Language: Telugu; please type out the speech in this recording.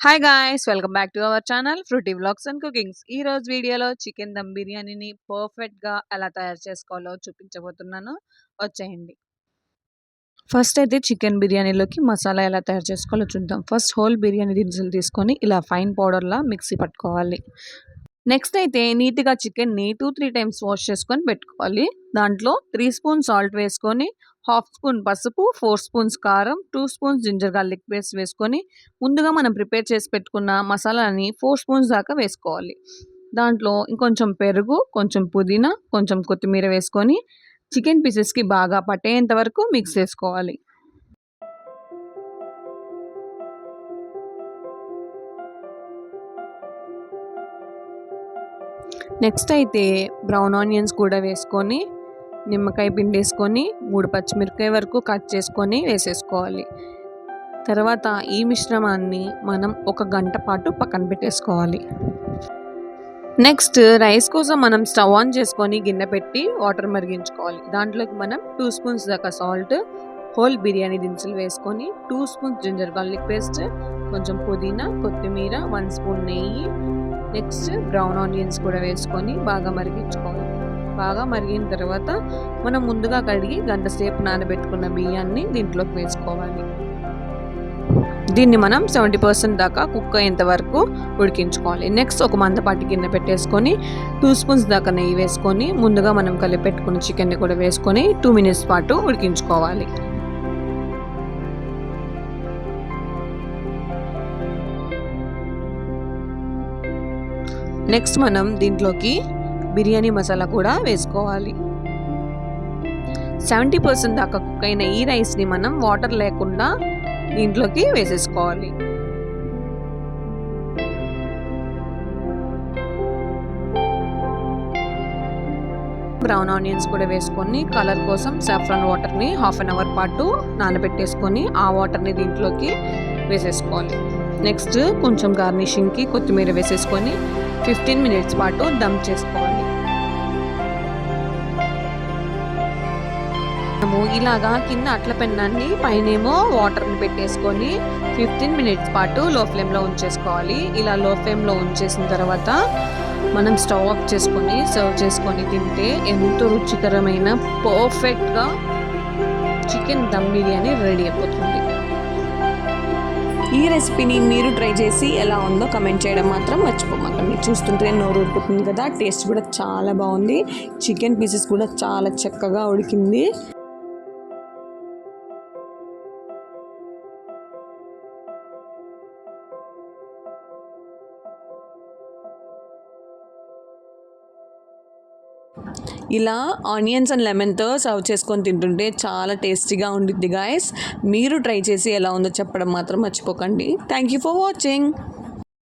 Hi guys welcome back to our channel fruity vlogs and cookings ఈ రోజు వీడియోలో చికెన్ దమ్ బిర్యానీని పర్ఫెక్ట్గా ఎలా తయారు చేసుకోవాలో చూపించబోతున్నాను. వచ్చేయండి. ఫస్ట్ అయితే చికెన్ బిర్యానీలోకి మసాలా ఎలా తయారు చేసుకోవాలో చూద్దాం. ఫస్ట్ హోల్ బిర్యానీ దినుసులు తీసుకొని ఇలా ఫైన్ పౌడర్లా మిక్సీ పట్టుకోవాలి. నెక్స్ట్ అయితే నీట్గా చికెన్ని టూ త్రీ టైమ్స్ వాష్ చేసుకొని పెట్టుకోవాలి. దాంట్లో త్రీ స్పూన్ సాల్ట్ వేసుకొని హాఫ్ స్పూన్ పసుపు ఫోర్ స్పూన్స్ కారం two spoons ginger garlic paste వేసుకొని ముందుగా మనం ప్రిపేర్ చేసి పెట్టుకున్న మసాలాని ఫోర్ స్పూన్స్ దాకా వేసుకోవాలి. దాంట్లో ఇంకొంచెం పెరుగు కొంచెం పుదీనా కొంచెం కొత్తిమీర వేసుకొని చికెన్ పీసెస్కి బాగా పట్టేంత వరకు మిక్స్ చేసుకోవాలి. నెక్స్ట్ అయితే బ్రౌన్ ఆనియన్స్ కూడా వేసుకొని నిమ్మకాయ పిండేసుకొని మూడు పచ్చిమిరపకాయ వరకు కట్ చేసుకొని వేసేసుకోవాలి. తర్వాత ఈ మిశ్రమాన్ని మనం ఒక గంట పాటు పక్కన పెట్టేసుకోవాలి. నెక్స్ట్ రైస్ కోసం మనం స్టవ్ ఆన్ చేసుకొని గిన్నె పెట్టి వాటర్ మరిగించుకోవాలి. దాంట్లోకి మనం టూ స్పూన్స్ దాకా సాల్ట్ హోల్ బిర్యానీ దినుసులు వేసుకొని two spoons ginger garlic paste కొంచెం పుదీనా కొత్తిమీర వన్ స్పూన్ నెయ్యి నెక్స్ట్ బ్రౌన్ ఆనియన్స్ కూడా వేసుకొని బాగా మరిగించుకోవాలి. బాగా మరిగిన తర్వాత మనం ముందుగా కడిగి గంట సేపు నానబెట్టుకున్న బియ్యాన్ని దీంట్లోకి వేసుకోవాలి. దీన్ని మనం సెవెంటీ పర్సెంట్ దాకా కుక్ అయ్యేంత వరకు ఉడికించుకోవాలి. నెక్స్ట్ ఒక మందపాటి గిన్నె పెట్టేసుకొని టూ స్పూన్స్ దాకా నెయ్యి వేసుకొని ముందుగా మనం కలిపి పెట్టుకున్న చికెన్ని కూడా వేసుకొని టూ మినిట్స్ పాటు ఉడికించుకోవాలి. నెక్స్ట్ మనం దీంట్లోకి బిర్యానీ మసాలా కూడా వేసుకోవాలి. సెవెంటీ పర్సెంట్ దాకా కుక్ అయిన ఈ రైస్ని మనం వాటర్ లేకుండా దీంట్లోకి వేసేసుకోవాలి. బ్రౌన్ ఆనియన్స్ కూడా వేసుకొని కలర్ కోసం సాఫ్రాన్ వాటర్ని హాఫ్ అన్ అవర్ పాటు నానబెట్టేసుకొని ఆ వాటర్ని దీంట్లోకి వేసేసుకోవాలి. నెక్స్ట్ కొంచెం గార్నిషింగ్కి కొత్తిమీర వేసేసుకొని ఫిఫ్టీన్ మినిట్స్ పాటు దమ్ చేసుకోవాలి. మనము ఇలాగా కింద అట్ల పెన్నాన్ని పైనేమో వాటర్ని పెట్టేసుకొని ఫిఫ్టీన్ మినిట్స్ పాటు లో ఫ్లేమ్లో ఉంచేసుకోవాలి. ఇలా లో ఫ్లేమ్లో ఉంచేసిన తర్వాత మనం స్టవ్ ఆఫ్ చేసుకొని సర్వ్ చేసుకొని తింటే ఎంతో రుచికరమైన పర్ఫెక్ట్గా చికెన్ దమ్ బిర్యానీ రెడీ అయిపోతుంది. ఈ రెసిపీని మీరు ట్రై చేసి ఎలా ఉందో కమెంట్ చేయడం మాత్రం మర్చిపోమాకండి. చూస్తుంటే నోరు ఉడుకుతుంది కదా టేస్ట్ కూడా చాలా బాగుంది. చికెన్ పీసెస్ కూడా చాలా చక్కగా ఉడికింది. ఇలా ఆనియన్స్ అండ్ లెమన్తో సర్వ్ చేసుకొని తింటుంటే చాలా టేస్టీగా ఉండిద్ది గాయస్ మీరు ట్రై చేసి ఎలా ఉందో చెప్పడం మాత్రం మర్చిపోకండి. Thank you for watching